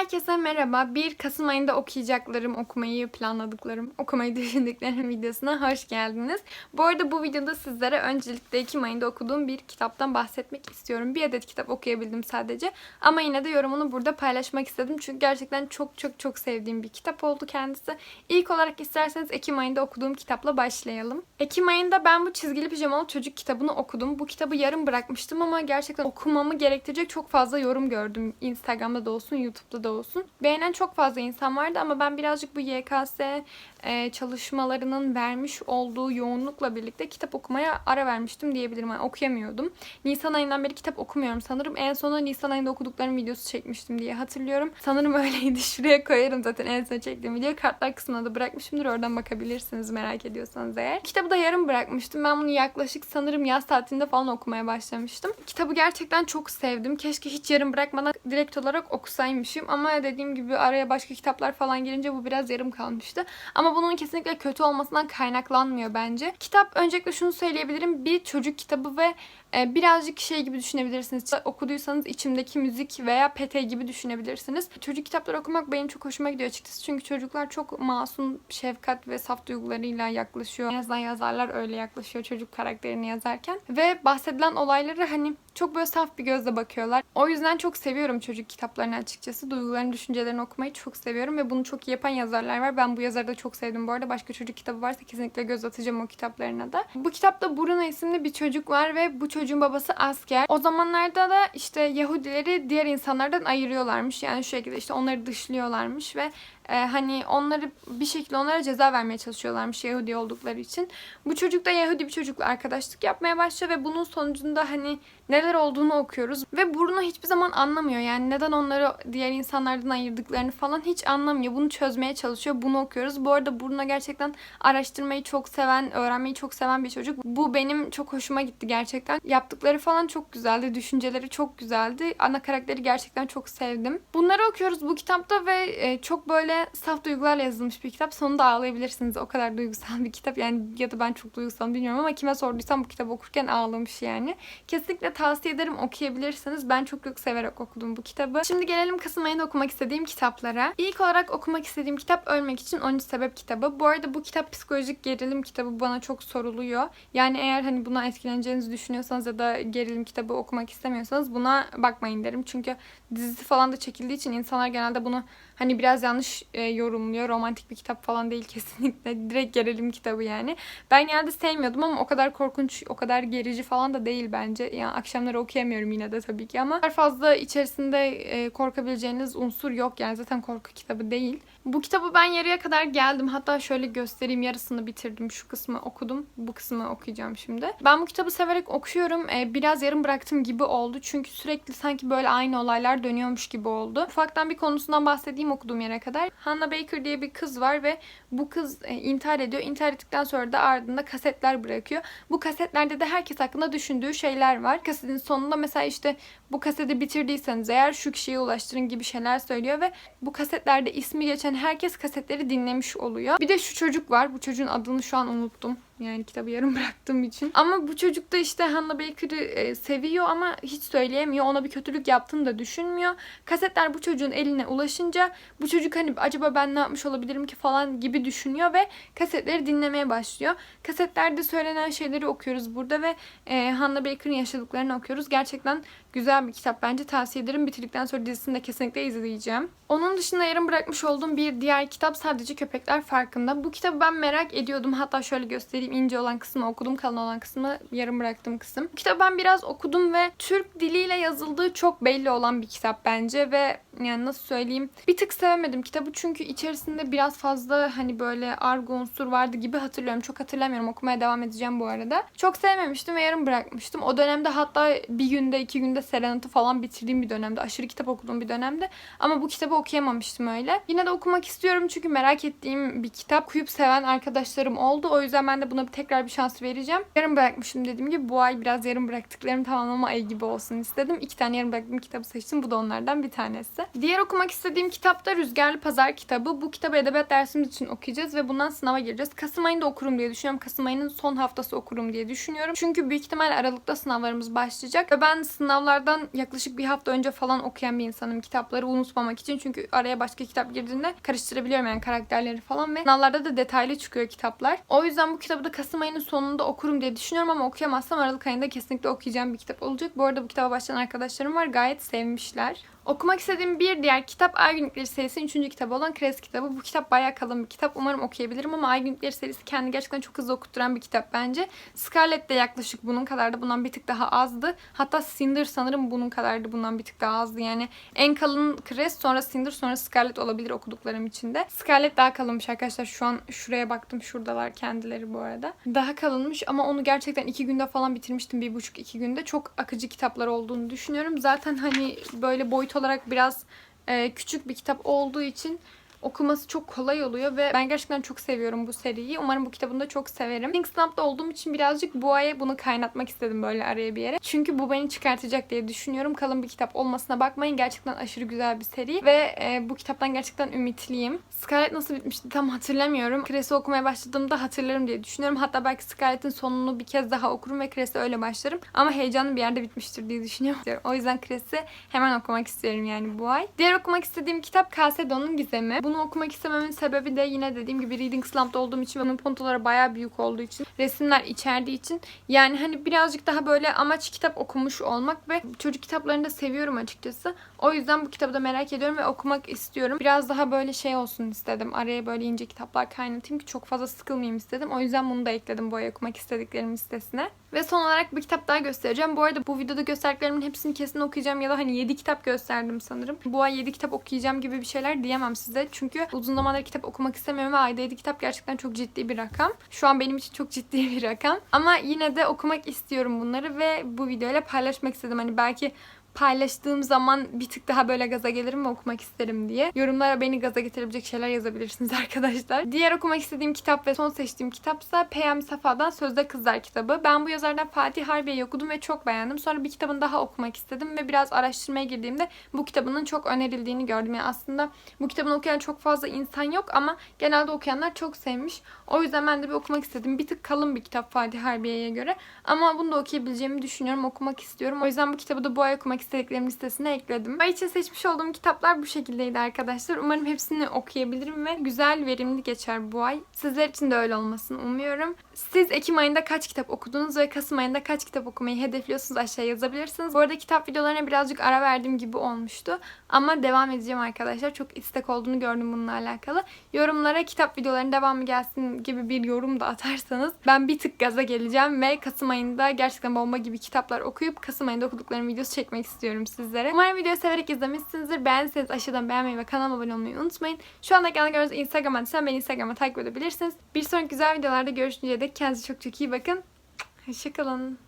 Herkese merhaba. 1 Kasım ayında okuyacaklarım, okumayı planladıklarım, okumayı düşündüklerim videosuna hoş geldiniz. Bu arada bu videoda sizlere öncelikle Ekim ayında okuduğum bir kitaptan bahsetmek istiyorum. Bir adet kitap okuyabildim sadece. Ama yine de yorumunu burada paylaşmak istedim. Çünkü gerçekten çok çok çok sevdiğim bir kitap oldu kendisi. İlk olarak isterseniz Ekim ayında okuduğum kitapla başlayalım. Ekim ayında ben bu çizgili pijamalı çocuk kitabını okudum. Bu kitabı yarım bırakmıştım ama gerçekten okumamı gerektirecek çok fazla yorum gördüm. Instagram'da da olsun, YouTube'da da olsun. Beğenen çok fazla insan vardı ama ben birazcık bu YKS e, çalışmalarının vermiş olduğu yoğunlukla birlikte kitap okumaya ara vermiştim diyebilirim. Yani okuyamıyordum. Nisan ayından beri kitap okumuyorum sanırım. En sona Nisan ayında okuduklarım videosu çekmiştim diye hatırlıyorum. Sanırım öyleydi. Şuraya koyarım zaten en son çektiğim video. Kartlar kısmına da bırakmışımdır. Oradan bakabilirsiniz merak ediyorsanız eğer. Kitabı da yarım bırakmıştım. Ben bunu yaklaşık sanırım yaz tatilinde falan okumaya başlamıştım. Kitabı gerçekten çok sevdim. Keşke hiç yarım bırakmadan direkt olarak okusaymışım. Ama dediğim gibi araya başka kitaplar falan girince bu biraz yarım kalmıştı. Ama bunun kesinlikle kötü olmasından kaynaklanmıyor bence. Kitap öncelikle şunu söyleyebilirim. Bir çocuk kitabı ve e, birazcık şey gibi düşünebilirsiniz. Okuduysanız içimdeki müzik veya pete gibi düşünebilirsiniz. Çocuk kitapları okumak benim çok hoşuma gidiyor açıkçası. Çünkü çocuklar çok masum, şefkat ve saf duygularıyla yaklaşıyor. En azından yazarlar öyle yaklaşıyor çocuk karakterini yazarken. Ve bahsedilen olayları hani çok böyle saf bir gözle bakıyorlar. O yüzden çok seviyorum çocuk kitaplarını açıkçası. Duygularını, düşüncelerini okumayı çok seviyorum ve bunu çok iyi yapan yazarlar var. Ben bu yazarı da çok sevdim bu arada. Başka çocuk kitabı varsa kesinlikle göz atacağım o kitaplarına da. Bu kitapta Bruno isimli bir çocuk var ve bu çocuğun babası asker. O zamanlarda da işte Yahudileri diğer insanlardan ayırıyorlarmış. Yani şu şekilde işte onları dışlıyorlarmış ve e, hani onları bir şekilde onlara ceza vermeye çalışıyorlarmış Yahudi oldukları için. Bu çocuk da Yahudi bir çocukla arkadaşlık yapmaya başlıyor ve bunun sonucunda hani neler olduğunu okuyoruz. Ve Bruno hiçbir zaman anlamıyor. Yani neden onları diğer insanlardan ayırdıklarını falan hiç anlamıyor. Bunu çözmeye çalışıyor. Bunu okuyoruz. Bu arada Bruno gerçekten araştırmayı çok seven, öğrenmeyi çok seven bir çocuk. Bu benim çok hoşuma gitti gerçekten. Yaptıkları falan çok güzeldi. Düşünceleri çok güzeldi. Ana karakteri gerçekten çok sevdim. Bunları okuyoruz bu kitapta ve e, çok böyle saf duygularla yazılmış bir kitap. Sonunda ağlayabilirsiniz. O kadar duygusal bir kitap. Yani ya da ben çok duygusal bilmiyorum ama kime sorduysam bu kitabı okurken ağlamış yani. Kesinlikle tavsiye ederim okuyabilirsiniz. Ben çok çok severek okudum bu kitabı. Şimdi gelelim Kasım ayında okumak istediğim kitaplara. İlk olarak okumak istediğim kitap Ölmek için 13 Sebep kitabı. Bu arada bu kitap psikolojik gerilim kitabı bana çok soruluyor. Yani eğer hani buna etkileneceğinizi düşünüyorsanız ya da gerilim kitabı okumak istemiyorsanız buna bakmayın derim. Çünkü dizisi falan da çekildiği için insanlar genelde bunu hani biraz yanlış e, yorumluyor. Romantik bir kitap falan değil kesinlikle. Direkt gerilim kitabı yani. Ben genelde sevmiyordum ama o kadar korkunç, o kadar gerici falan da değil bence. Yani akşamları okuyamıyorum yine de tabii ki ama fazla içerisinde e, korkabileceğiniz unsur yok yani zaten korku kitabı değil. Bu kitabı ben yarıya kadar geldim. Hatta şöyle göstereyim yarısını bitirdim. Şu kısmı okudum. Bu kısmı okuyacağım şimdi. Ben bu kitabı severek okuyorum. Ee, biraz yarım bıraktım gibi oldu. Çünkü sürekli sanki böyle aynı olaylar dönüyormuş gibi oldu. Ufaktan bir konusundan bahsedeyim okuduğum yere kadar. Hannah Baker diye bir kız var ve bu kız e, intihar ediyor. İntihar ettikten sonra da ardında kasetler bırakıyor. Bu kasetlerde de herkes hakkında düşündüğü şeyler var. Kasetin sonunda mesela işte bu kaseti bitirdiyseniz eğer şu kişiye ulaştırın gibi şeyler söylüyor ve bu kasetlerde ismi geçen herkes kasetleri dinlemiş oluyor. Bir de şu çocuk var. Bu çocuğun adını şu an unuttum. Yani kitabı yarım bıraktığım için. Ama bu çocuk da işte Hannah Baker'ı e, seviyor ama hiç söyleyemiyor. Ona bir kötülük yaptığını da düşünmüyor. Kasetler bu çocuğun eline ulaşınca bu çocuk hani acaba ben ne yapmış olabilirim ki falan gibi düşünüyor ve kasetleri dinlemeye başlıyor. Kasetlerde söylenen şeyleri okuyoruz burada ve e, Hannah Baker'ın yaşadıklarını okuyoruz. Gerçekten güzel bir kitap bence tavsiye ederim. Bitirdikten sonra dizisini de kesinlikle izleyeceğim. Onun dışında yarım bırakmış olduğum bir diğer kitap sadece Köpekler Farkında. Bu kitabı ben merak ediyordum. Hatta şöyle göstereyim ince olan kısmı okudum, kalın olan kısmı yarım bıraktığım kısım. Kitabı ben biraz okudum ve Türk diliyle yazıldığı çok belli olan bir kitap bence ve yani nasıl söyleyeyim bir tık sevemedim kitabı çünkü içerisinde biraz fazla hani böyle argo unsur vardı gibi hatırlıyorum. Çok hatırlamıyorum okumaya devam edeceğim bu arada. Çok sevmemiştim ve yarım bırakmıştım. O dönemde hatta bir günde iki günde Serenat'ı falan bitirdiğim bir dönemde. Aşırı kitap okuduğum bir dönemde. Ama bu kitabı okuyamamıştım öyle. Yine de okumak istiyorum çünkü merak ettiğim bir kitap. Okuyup seven arkadaşlarım oldu. O yüzden ben de buna bir tekrar bir şans vereceğim. Yarım bırakmışım dediğim gibi bu ay biraz yarım bıraktıklarım tamamlama ayı gibi olsun istedim. İki tane yarım bıraktığım kitabı seçtim. Bu da onlardan bir tanesi. Diğer okumak istediğim kitap da Rüzgarlı Pazar kitabı. Bu kitabı edebiyat dersimiz için okuyacağız ve bundan sınava gireceğiz. Kasım ayında okurum diye düşünüyorum. Kasım ayının son haftası okurum diye düşünüyorum. Çünkü büyük ihtimal Aralık'ta sınavlarımız başlayacak ve ben sınavlardan yaklaşık bir hafta önce falan okuyan bir insanım kitapları unutmamak için. Çünkü araya başka kitap girdiğinde karıştırabiliyorum yani karakterleri falan ve sınavlarda da detaylı çıkıyor kitaplar. O yüzden bu kitabı da Kasım ayının sonunda okurum diye düşünüyorum ama okuyamazsam Aralık ayında kesinlikle okuyacağım bir kitap olacak. Bu arada bu kitaba başlayan arkadaşlarım var. Gayet sevmişler. Okumak istediğim bir diğer kitap Ay Günlükleri serisinin 3. kitabı olan Kres kitabı. Bu kitap bayağı kalın bir kitap. Umarım okuyabilirim ama Ay Günlükleri serisi kendi gerçekten çok hızlı okutturan bir kitap bence. Scarlet de yaklaşık bunun kadardı. Bundan bir tık daha azdı. Hatta Cinder sanırım bunun kadardı. Bundan bir tık daha azdı. Yani en kalın Kres sonra Cinder sonra Scarlet olabilir okuduklarım içinde. Scarlet daha kalınmış arkadaşlar. Şu an şuraya baktım. Şuradalar kendileri bu arada. Daha kalınmış ama onu gerçekten iki günde falan bitirmiştim. Bir buçuk iki günde. Çok akıcı kitaplar olduğunu düşünüyorum. Zaten hani böyle boyut olarak biraz küçük bir kitap olduğu için okuması çok kolay oluyor ve ben gerçekten çok seviyorum bu seriyi. Umarım bu kitabını da çok severim. Think Snap'ta olduğum için birazcık bu aya bunu kaynatmak istedim böyle araya bir yere. Çünkü bu beni çıkartacak diye düşünüyorum. Kalın bir kitap olmasına bakmayın. Gerçekten aşırı güzel bir seri ve e, bu kitaptan gerçekten ümitliyim. Scarlet nasıl bitmişti tam hatırlamıyorum. Kres'i okumaya başladığımda hatırlarım diye düşünüyorum. Hatta belki Scarlet'in sonunu bir kez daha okurum ve Kres'e öyle başlarım. Ama heyecanlı bir yerde bitmiştir diye düşünüyorum. O yüzden Kres'i hemen okumak istiyorum yani bu ay. Diğer okumak istediğim kitap Kalsedon'un Gizemi. Bunu okumak istememin sebebi de yine dediğim gibi Reading Slump'ta olduğum için ve puntoları bayağı büyük olduğu için, resimler içerdiği için yani hani birazcık daha böyle amaç kitap okumuş olmak ve çocuk kitaplarını da seviyorum açıkçası. O yüzden bu kitabı da merak ediyorum ve okumak istiyorum. Biraz daha böyle şey olsun istedim. Araya böyle ince kitaplar kaynatayım ki çok fazla sıkılmayayım istedim. O yüzden bunu da ekledim bu ay okumak istediklerim listesine. Ve son olarak bir kitap daha göstereceğim. Bu arada bu videoda gösterdiklerimin hepsini kesin okuyacağım ya da hani 7 kitap gösterdim sanırım. Bu ay 7 kitap okuyacağım gibi bir şeyler diyemem size. Çünkü uzun zamandır kitap okumak istemiyorum ve ayda 7 kitap gerçekten çok ciddi bir rakam. Şu an benim için çok ciddi bir rakam. Ama yine de okumak istiyorum bunları ve bu videoyla paylaşmak istedim. Hani belki paylaştığım zaman bir tık daha böyle gaza gelirim ve okumak isterim diye. Yorumlara beni gaza getirebilecek şeyler yazabilirsiniz arkadaşlar. Diğer okumak istediğim kitap ve son seçtiğim kitapsa Peyami Safa'dan Sözde Kızlar kitabı. Ben bu yazardan Fatih Harbiye'yi okudum ve çok beğendim. Sonra bir kitabını daha okumak istedim ve biraz araştırmaya girdiğimde bu kitabının çok önerildiğini gördüm. Yani aslında bu kitabını okuyan çok fazla insan yok ama genelde okuyanlar çok sevmiş. O yüzden ben de bir okumak istedim. Bir tık kalın bir kitap Fatih Harbiye'ye göre. Ama bunu da okuyabileceğimi düşünüyorum. Okumak istiyorum. O yüzden bu kitabı da bu ay okumak istediklerim listesine ekledim. Ay için seçmiş olduğum kitaplar bu şekildeydi arkadaşlar. Umarım hepsini okuyabilirim ve güzel, verimli geçer bu ay. Sizler için de öyle olmasını umuyorum. Siz Ekim ayında kaç kitap okudunuz ve Kasım ayında kaç kitap okumayı hedefliyorsunuz aşağıya yazabilirsiniz. Bu arada kitap videolarına birazcık ara verdiğim gibi olmuştu. Ama devam edeceğim arkadaşlar. Çok istek olduğunu gördüm bununla alakalı. Yorumlara kitap videolarının devamı gelsin gibi bir yorum da atarsanız ben bir tık gaza geleceğim ve Kasım ayında gerçekten bomba gibi kitaplar okuyup Kasım ayında okuduklarım videosu çekmek istiyorum sizlere. Umarım videoyu severek izlemişsinizdir. Beğendiyseniz aşağıdan beğenmeyi ve kanalıma abone olmayı unutmayın. Şu anda ekranda gördüğünüz Instagram adresine beni Instagram'a takip edebilirsiniz. Bir sonraki güzel videolarda görüşünceye dek kendinize çok çok iyi bakın. Hoşçakalın.